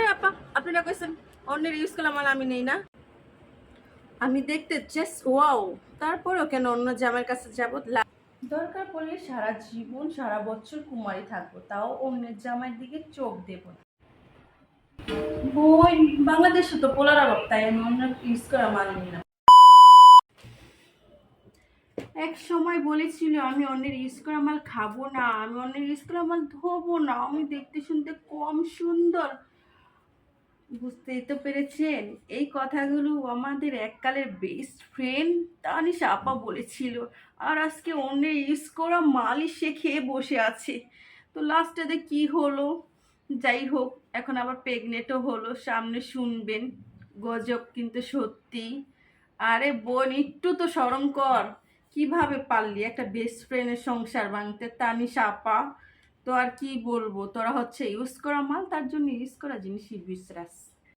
আরে আপা, আপনি না কইছেন, অন্যের ইউজ করলাম আর আমি নেই না? আমি দেখতে ওয়াও তারপরেও কেন অন্য কাছে দরকার পড়লে সারা জীবন, সারা বছর কুমারী থাকব। তাও অন্যের দিকে চোখ দেব বই, বাংলাদেশে তো পোলার অভাব, তাই আমি অন্য ইউজ করা মানি না। এক সময় বলেছিল, আমি অন্যের ইউজ করা মাল খাব না, আমি অন্যের ইউজ করা মাল ধোবো না। আমি দেখতে শুনতে কম সুন্দর। বুঝতেই তো পেরেছেন, এই কথাগুলো আমাদের এককালের বেস্ট ফ্রেন্ড তানিশা আপা বলেছিল। আর আজকে অন্যের ইউজ করা মালই সে খেয়ে বসে আছে। তো লাস্টে কি হলো? যাই হোক, এখন আবার প্রেগনেন্টও হলো, সামনে শুনবেন, গজব কিন্তু সত্যি। আরে বোন, একটু তো স্মরণ কর। কীভাবে পারলি একটা বেস্ট ফ্রেন্ডের সংসার ভাঙতে, তানিশা আপা? তো আর কি বলব? তোরা হচ্ছে ইউজ করা মাল, তার জন্য ইউজ করা জিনিসই বিশ্বাস